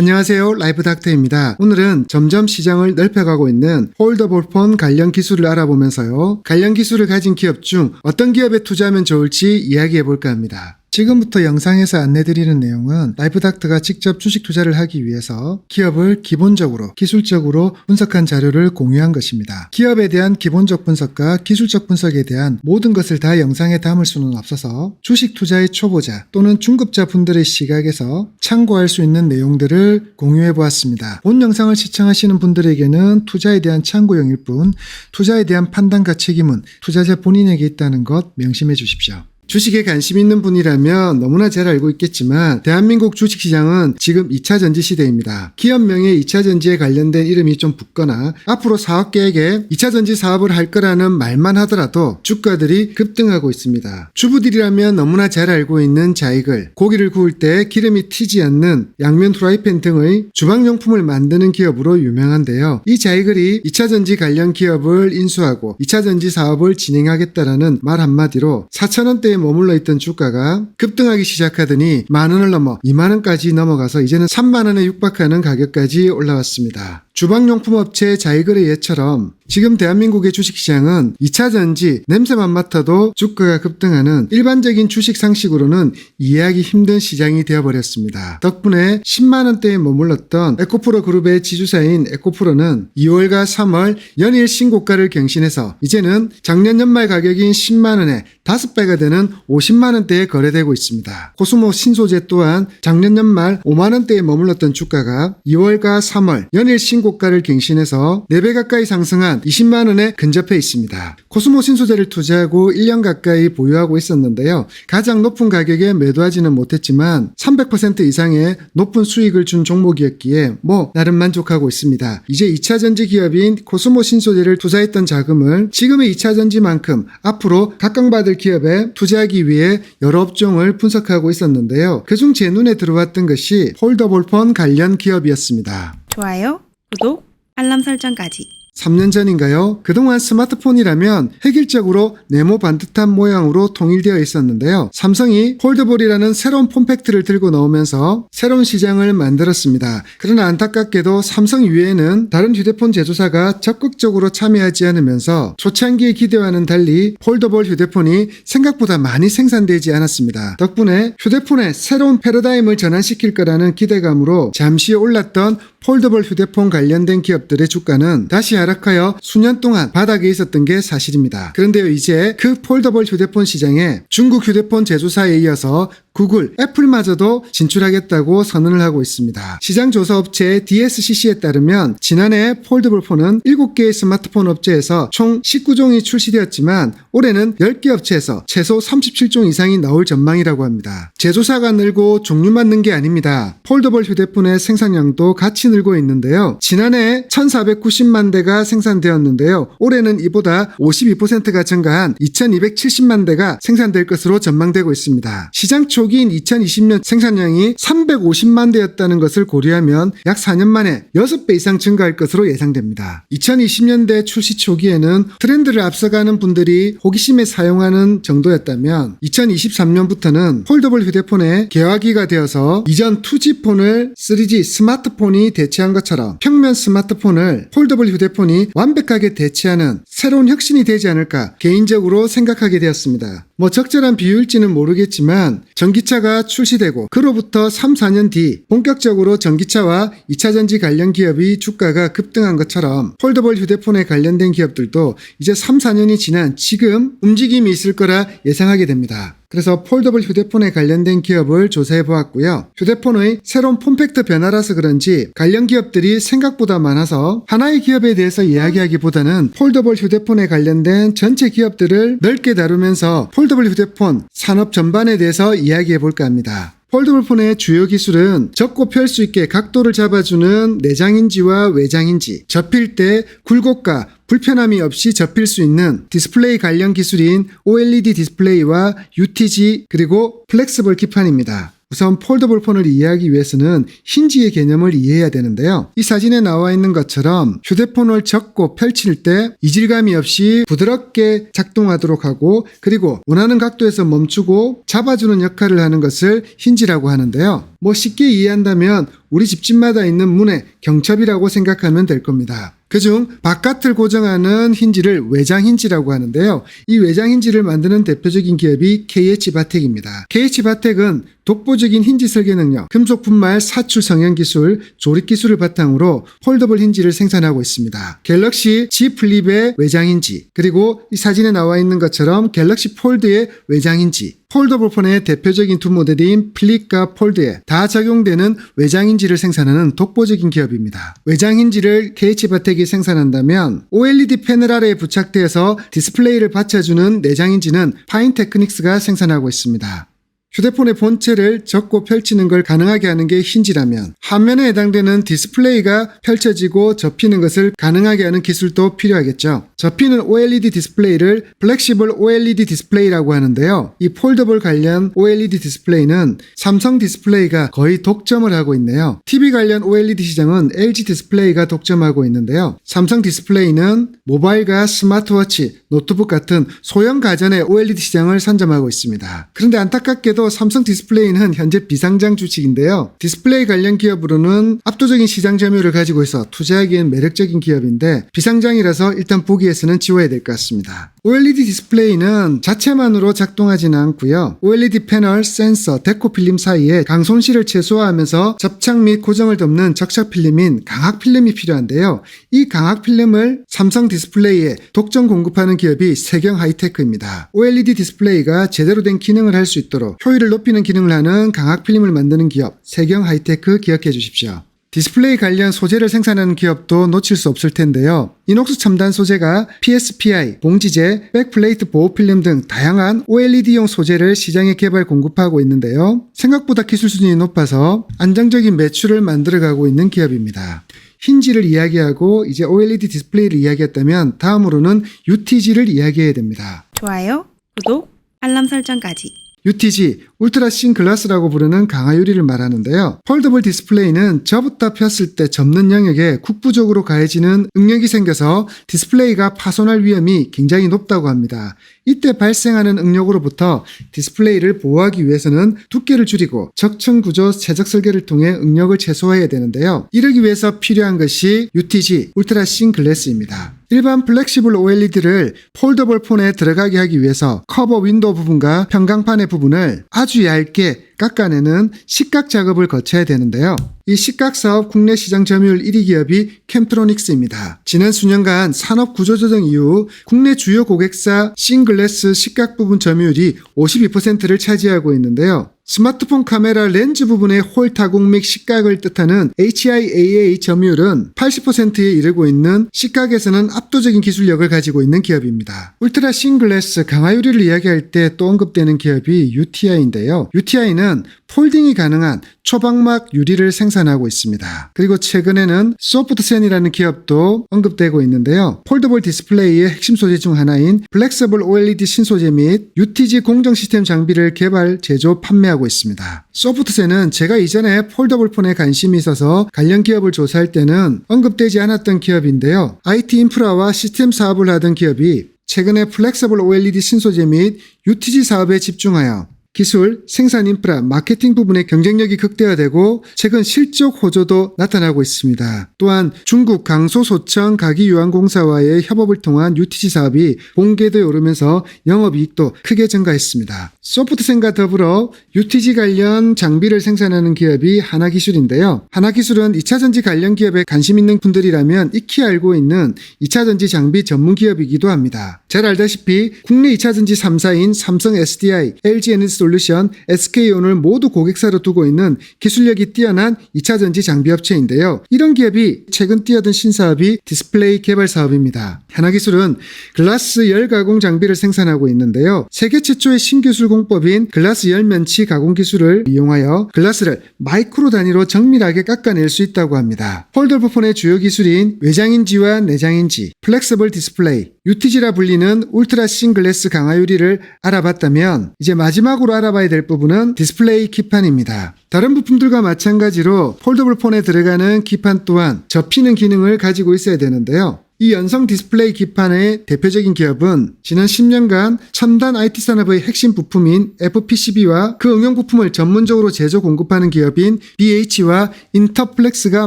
안녕하세요. 라이브 닥터입니다. 오늘은 점점 시장을 넓혀가고 있는 폴더볼 폰 관련 기술을 알아보면서요. 관련 기술을 가진 기업 중 어떤 기업에 투자하면 좋을지 이야기해 볼까 합니다. 지금부터 영상에서 안내드리는 내용은 라이프닥터가 직접 주식 투자를 하기 위해서 기업을 기본적으로 기술적으로 분석한 자료를 공유한 것입니다. 기업에 대한 기본적 분석과 기술적 분석에 대한 모든 것을 다 영상에 담을 수는 없어서 주식 투자의 초보자 또는 중급자 분들의 시각에서 참고할 수 있는 내용들을 공유해 보았습니다. 본 영상을 시청하시는 분들에게는 투자에 대한 참고용일 뿐 투자에 대한 판단과 책임은 투자자 본인에게 있다는 것 명심해 주십시오. 주식에 관심 있는 분이라면 너무나 잘 알고 있겠지만 대한민국 주식시장은 지금 2차 전지 시대입니다. 기업명에 2차 전지에 관련된 이름이 좀 붙거나 앞으로 사업계획에 2차 전지 사업을 할 거라는 말만 하더라도 주가들이 급등하고 있습니다. 주부들이라면 너무나 잘 알고 있는 자익을 고기를 구울 때 기름이 튀지 않는 양면 프라이팬 등의 주방용품을 만드는 기업으로 유명한데요. 이 자이글이 2차 전지 관련 기업을 인수하고 2차 전지 사업을 진행하겠다라는 말 한마디로 4천원대에 머물러 있던 주가가 급등하기 시작하더니 만 원을 넘어 2만 원까지 넘어가서 이제는 3만 원에 육박하는 가격까지 올라왔습니다. 주방용품 업체 자이글의 예처럼 지금 대한민국의 주식시장은 2차 전지 냄새만 맡아도 주가가 급등하는 일반적인 주식 상식으로는 이해하기 힘든 시장이 되어버렸습니다. 덕분에 10만원대에 머물렀던 에코프로 그룹의 지주사인 에코프로는 2월과 3월 연일 신고가를 경신해서 이제는 작년 연말 가격인 10만원에 5배가 되는 50만원대에 거래되고 있습니다. 코스모 신소재 또한 작년 연말 5만원대에 머물렀던 주가가 2월과 3월 연일 신고 가를 갱신해서 4배 가까이 상승한 20만 원에 근접해 있습니다. 코스모 신소재를 투자하고 1년 가까이 보유하고 있었는데요. 가장 높은 가격에 매도하지는 못했지만 300% 이상의 높은 수익을 준 종목이었기에 뭐 나름 만족하고 있습니다. 이제 2차 전지 기업인 코스모 신소재를 투자했던 자금을 지금의 2차 전지만큼 앞으로 각광받을 기업에 투자하기 위해 여러 업종을 분석하고 있었는데요. 그중 제 눈에 들어왔던 것이 폴더볼폰 관련 기업이었습니다. 좋아요, 구독, 알람 설정까지. 3년 전인가요? 그동안 스마트폰이라면 획일적으로 네모 반듯한 모양으로 통일되어 있었는데요. 삼성이 폴더볼이라는 새로운 폼팩트를 들고 나오면서 새로운 시장을 만들었습니다. 그러나 안타깝게도 삼성 이외에는 다른 휴대폰 제조사가 적극적으로 참여하지 않으면서 초창기의 기대와는 달리 폴더볼 휴대폰이 생각보다 많이 생산되지 않았습니다. 덕분에 휴대폰의 새로운 패러다임을 전환시킬 거라는 기대감으로 잠시 올랐던 폴더볼 휴대폰 관련된 기업들의 주가는 다시 하락 하여 수년 동안 바닥에 있었던 게 사실입니다. 그런데요, 이제 그 폴더볼 휴대폰 시장에 중국 휴대폰 제조사에 이어서 구글, 애플마저도 진출하겠다고 선언을 하고 있습니다. 시장 조사 업체 DSCC에 따르면 지난해 폴더블 폰은 7개의 스마트폰 업체에서 총 19종이 출시되었지만 올해는 10개 업체에서 최소 37종 이상이 나올 전망이라고 합니다. 제조사가 늘고 종류만 는 게 아닙니다. 폴더블 휴대폰의 생산량도 같이 늘고 있는데요. 지난해 1490만 대가 생산되었는데요. 올해는 이보다 52%가 증가한 2270만 대가 생산될 것으로 전망되고 있습니다. 시장 초 기인 2020년 생산량이 350만 대였다는 것을 고려하면 약 4년 만에 6배 이상 증가할 것으로 예상됩니다. 2020년대 출시 초기에는 트렌드를 앞서가는 분들이 호기심에 사용하는 정도였다면 2023년부터는 폴더블 휴대폰의 개화기가 되어서 이전 2G폰을 3G 스마트폰이 대체한 것처럼 평면 스마트폰을 폴더블 휴대폰이 완벽하게 대체하는 새로운 혁신이 되지 않을까 개인적으로 생각하게 되었습니다. 뭐 적절한 비율일지는 모르겠지만 전기차가 출시되고 그로부터 3, 4년 뒤 본격적으로 전기차와 2차 전지 관련 기업이 주가가 급등한 것처럼 폴더블 휴대폰에 관련된 기업들도 이제 3, 4년이 지난 지금 움직임이 있을 거라 예상하게 됩니다. 그래서 폴더블 휴대폰에 관련된 기업을 조사해 보았고요. 휴대폰의 새로운 폼팩트 변화라서 그런지 관련 기업들이 생각보다 많아서 하나의 기업에 대해서 이야기하기보다는 폴더블 휴대폰에 관련된 전체 기업들을 넓게 다루면서 폴더블 휴대폰 산업 전반에 대해서 이야기해 볼까 합니다. 폴더블 폰의 주요 기술은 접고 펼 수 있게 각도를 잡아주는 내장인지와 외장인지, 접힐 때 굴곡과 불편함이 없이 접힐 수 있는 디스플레이 관련 기술인 OLED 디스플레이와 UTG 그리고 플렉스블 기판입니다. 우선 폴더블 폰을 이해하기 위해서는 힌지의 개념을 이해해야 되는데요. 이 사진에 나와 있는 것처럼 휴대폰을 접고 펼칠 때 이질감이 없이 부드럽게 작동하도록 하고 그리고 원하는 각도에서 멈추고 잡아주는 역할을 하는 것을 힌지라고 하는데요. 뭐 쉽게 이해한다면 우리 집집마다 있는 문의 경첩이라고 생각하면 될 겁니다. 그중 바깥을 고정하는 힌지를 외장 힌지라고 하는데요. 이 외장 힌지를 만드는 대표적인 기업이 KH바텍입니다. KH바텍은 독보적인 힌지 설계 능력, 금속 분말 사출 성형 기술, 조립 기술을 바탕으로 폴더블 힌지를 생산하고 있습니다. 갤럭시 G 플립의 외장 힌지, 그리고 이 사진에 나와 있는 것처럼 갤럭시 폴드의 외장 힌지, 폴더블 폰의 대표적인 두 모델인 플립과 폴드에 다 적용되는 외장 힌지를 생산하는 독보적인 기업입니다. 외장 힌지를 KH바텍이 생산한다면 OLED 패널 아래에 부착돼서 디스플레이를 받쳐주는 내장 힌지는 파인테크닉스가 생산하고 있습니다. 휴대폰의 본체를 접고 펼치는 걸 가능하게 하는 게 힌지라면 화면에 해당되는 디스플레이가 펼쳐지고 접히는 것을 가능하게 하는 기술도 필요하겠죠. 접히는 OLED 디스플레이를 플렉시블 OLED 디스플레이라고 하는데요. 이 폴더블 관련 OLED 디스플레이는 삼성 디스플레이가 거의 독점을 하고 있네요. TV 관련 OLED 시장은 LG 디스플레이가 독점하고 있는데요. 삼성 디스플레이는 모바일과 스마트워치, 노트북 같은 소형 가전의 OLED 시장을 선점하고 있습니다. 그런데 안타깝게도 삼성 디스플레이는 현재 비상장 주식인데요. 디스플레이 관련 기업으로는 압도적인 시장 점유율을 가지고 있어 투자하기엔 매력적인 기업인데 비상장이라서 일단 보기에서는 지워야 될 것 같습니다. OLED 디스플레이는 자체만으로 작동하지는 않고요. OLED 패널, 센서, 데코 필름 사이에 강손실을 최소화하면서 접착 및 고정을 돕는 적셔 필름인 강학 필름이 필요한데요. 이 강학 필름을 삼성 디스플레이에 독점 공급하는 기업이 세경 하이테크입니다. OLED 디스플레이가 제대로 된 기능을 할 수 있도록 효율을 높이는 기능을 하는 강학 필름을 만드는 기업 세경 하이테크 기억해 주십시오. 디스플레이 관련 소재를 생산하는 기업도 놓칠 수 없을 텐데요. 이녹스 첨단 소재가 PSPI, 봉지재, 백플레이트 보호 필름 등 다양한 OLED용 소재를 시장에 개발 공급하고 있는데요. 생각보다 기술 수준이 높아서 안정적인 매출을 만들어가고 있는 기업입니다. 힌지를 이야기하고 이제 OLED 디스플레이를 이야기했다면 다음으로는 UTG를 이야기해야 됩니다. 좋아요, 구독, 알람 설정까지. UTG, 울트라 신 글라스라고 부르는 강화 유리를 말하는데요. 폴더블 디스플레이는 접었다 폈을 때 접는 영역에 국부적으로 가해지는 응력이 생겨서 디스플레이가 파손할 위험이 굉장히 높다고 합니다. 이때 발생하는 응력으로부터 디스플레이를 보호하기 위해서는 두께를 줄이고 적층 구조 최적 설계를 통해 응력을 최소화해야 되는데요. 이러기 위해서 필요한 것이 UTG, 울트라 신 글래스입니다. 일반 플렉시블 OLED를 폴더블 폰에 들어가게 하기 위해서 커버 윈도우 부분과 평강판의 부분을 아주 얇게 깎아내는 식각 작업을 거쳐야 되는데요. 이 식각 사업 국내 시장 점유율 1위 기업이 캠트로닉스입니다. 지난 수년간 산업 구조 조정 이후 국내 주요 고객사 싱글래스 식각 부분 점유율이 52%를 차지하고 있는데요. 스마트폰 카메라 렌즈 부분의 홀 타공 및 식각을 뜻하는 HIAA 점유율은 80%에 이르고 있는 식각에서는 압도적인 기술력을 가지고 있는 기업입니다. 울트라 싱글래스 강화유리를 이야기할 때 또 언급되는 기업이 UTI인데요. UTI는 폴딩이 가능한 초방막 유리를 생산하고 있습니다. 그리고 최근에는 소프트센이라는 기업도 언급되고 있는데요. 폴더블 디스플레이의 핵심 소재 중 하나인 플렉서블 OLED 신소재 및 UTG 공정 시스템 장비를 개발, 제조, 판매하고 있습니다. 소프트센은 제가 이전에 폴더블 폰에 관심이 있어서 관련 기업을 조사할 때는 언급되지 않았던 기업인데요. IT 인프라와 시스템 사업을 하던 기업이 최근에 플렉서블 OLED 신소재 및 UTG 사업에 집중하여 기술, 생산 인프라, 마케팅 부분의 경쟁력이 극대화되고 최근 실적 호조도 나타나고 있습니다. 또한 중국 강소소청 가기유한공사와의 협업을 통한 UTG 사업이 본궤도에 오르면서 영업이익도 크게 증가했습니다. 소프트센과 더불어 UTG 관련 장비를 생산하는 기업이 하나기술인데요. 하나기술은 2차전지 관련 기업에 관심 있는 분들이라면 익히 알고 있는 2차전지 장비 전문 기업이기도 합니다. 잘 알다시피 국내 2차전지 3사인 삼성 SDI, LG 에너지 솔루션, SK온을 모두 고객사로 두고 있는 기술력이 뛰어난 2차전지 장비 업체인데요. 이런 기업이 최근 뛰어든 신사업이 디스플레이 개발 사업입니다. 하나기술은 글라스 열 가공 장비를 생산하고 있는데요. 세계 최초의 신기술 공법인 글라스 열 면치 가공 기술을 이용하여 글라스를 마이크로 단위로 정밀하게 깎아낼 수 있다고 합니다. 폴더블 폰의 주요 기술인 외장인지와 내장인지, 플렉서블 디스플레이, UTG라 불리는 울트라 싱글래스 강화 유리를 알아봤다면 이제 마지막으로 추가적으로 알아봐야 될 부분은 디스플레이 기판입니다. 다른 부품들과 마찬가지로 폴더블 폰에 들어가는 기판 또한 접히는 기능을 가지고 있어야 되는데요. 이 연성 디스플레이 기판의 대표적인 기업은 지난 10년간 첨단 IT 산업의 핵심 부품인 FPCB와 그 응용 부품을 전문적으로 제조 공급하는 기업인 BH와 인터플렉스가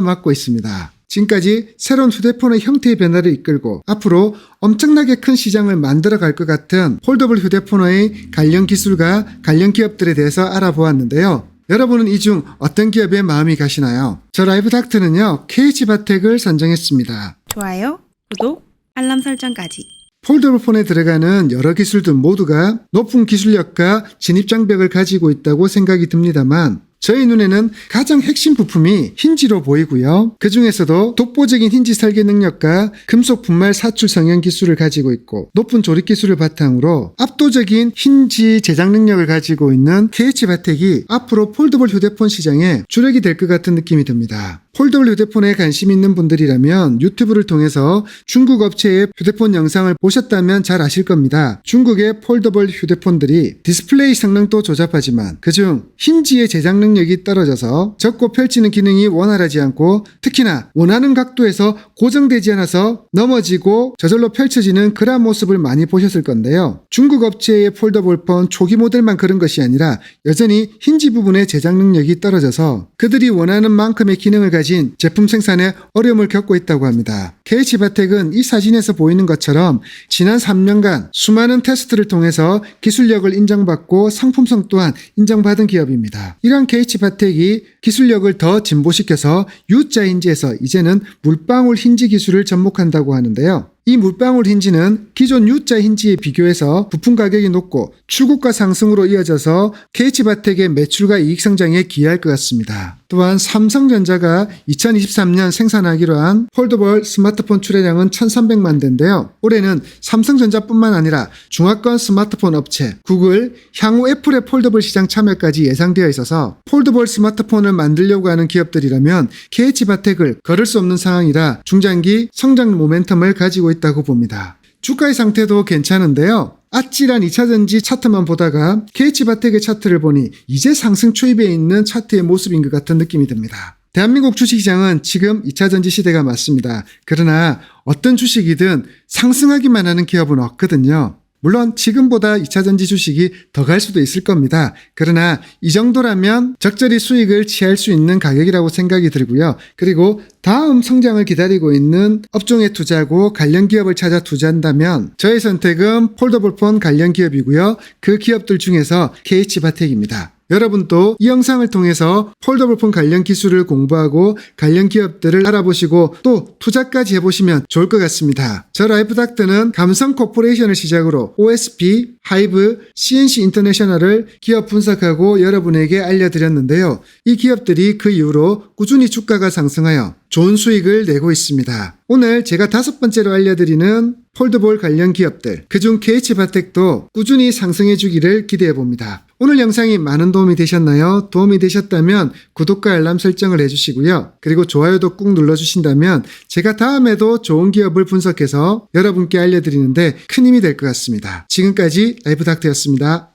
맡고 있습니다. 지금까지 새로운 휴대폰의 형태의 변화를 이끌고 앞으로 엄청나게 큰 시장을 만들어 갈 것 같은 폴더블 휴대폰의 관련 기술과 관련 기업들에 대해서 알아보았는데요. 여러분은 이 중 어떤 기업에 마음이 가시나요? 저 라이브 닥터는요, KH바텍을 선정했습니다. 좋아요, 구독, 알람 설정까지. 폴더블 폰에 들어가는 여러 기술들 모두가 높은 기술력과 진입 장벽을 가지고 있다고 생각이 듭니다만 저희 눈에는 가장 핵심 부품이 힌지로 보이고요. 그 중에서도 독보적인 힌지 설계 능력과 금속 분말 사출 성형 기술을 가지고 있고 높은 조립 기술을 바탕으로 압도적인 힌지 제작 능력을 가지고 있는 KH바텍이 앞으로 폴더블 휴대폰 시장에 주력이 될 것 같은 느낌이 듭니다. 폴더블 휴대폰에 관심 있는 분들이라면 유튜브를 통해서 중국 업체의 휴대폰 영상을 보셨다면 잘 아실 겁니다. 중국의 폴더블 휴대폰들이 디스플레이 성능도 조잡하지만 그중 힌지의 제작 능력이 떨어져서 접고 펼치는 기능이 원활하지 않고 특히나 원하는 각도에서 고정되지 않아서 넘어지고 저절로 펼쳐지는 그런 모습을 많이 보셨을 건데요. 중국 업체의 폴더블 폰 초기 모델만 그런 것이 아니라 여전히 힌지 부분의 제작 능력이 떨어져서 그들이 원하는 만큼의 기능을 가진 제품 생산에 어려움을 겪고 있다고 합니다. KH바텍은 이 사진에서 보이는 것처럼 지난 3년간 수많은 테스트를 통해서 기술력을 인정받고 상품성 또한 인정받은 기업입니다. 이러한 KH바텍이 기술력을 더 진보시켜서 U자 힌지에서 이제는 물방울 힌지 기술을 접목한다고 하는데요. 이 물방울 힌지는 기존 U자 힌지에 비교해서 부품 가격이 높고 출고가 상승으로 이어져서 KH바텍의 매출과 이익 성장에 기여할 것 같습니다. 또한 삼성전자가 2023년 생산하기로 한 폴더블 스마트폰 출하량은 1300만 대인데요. 올해는 삼성전자뿐만 아니라 중화권 스마트폰 업체, 구글, 향후 애플의 폴더블 시장 참여까지 예상되어 있어서 폴더블 스마트폰을 만들려고 하는 기업들이라면 KH바텍을 걸을 수 없는 상황이라 중장기 성장 모멘텀을 가지고 있다고 봅니다. 주가의 상태도 괜찮은데요. 아찔한 2차전지 차트만 보다가 KH바텍의 차트를 보니 이제 상승 초입에 있는 차트의 모습인 것 같은 느낌이 듭니다. 대한민국 주식시장은 지금 2차전지 시대가 맞습니다. 그러나 어떤 주식이든 상승하기만 하는 기업은 없거든요. 물론 지금보다 2차전지 주식이 더 갈 수도 있을 겁니다. 그러나 이 정도라면 적절히 수익을 취할 수 있는 가격이라고 생각이 들고요. 그리고 다음 성장을 기다리고 있는 업종에 투자하고 관련 기업을 찾아 투자한다면 저의 선택은 폴더블폰 관련 기업이고요. 그 기업들 중에서 KH바텍입니다. 여러분도 이 영상을 통해서 폴더블폰 관련 기술을 공부하고 관련 기업들을 알아보시고 또 투자까지 해보시면 좋을 것 같습니다. 저 라이프 닥터는 감성 코퍼레이션을 시작으로 OSP, 하이브, CNC 인터내셔널을 기업 분석하고 여러분에게 알려드렸는데요. 이 기업들이 그 이후로 꾸준히 주가가 상승하여 좋은 수익을 내고 있습니다. 오늘 제가 다섯 번째로 알려드리는 폴드볼 관련 기업들, 그중 KH바텍도 꾸준히 상승해 주기를 기대해 봅니다. 오늘 영상이 많은 도움이 되셨나요? 도움이 되셨다면 구독과 알람 설정을 해주시고요. 그리고 좋아요도 꾹 눌러주신다면 제가 다음에도 좋은 기업을 분석해서 여러분께 알려드리는데 큰 힘이 될 것 같습니다. 지금까지 라이브 닥터였습니다.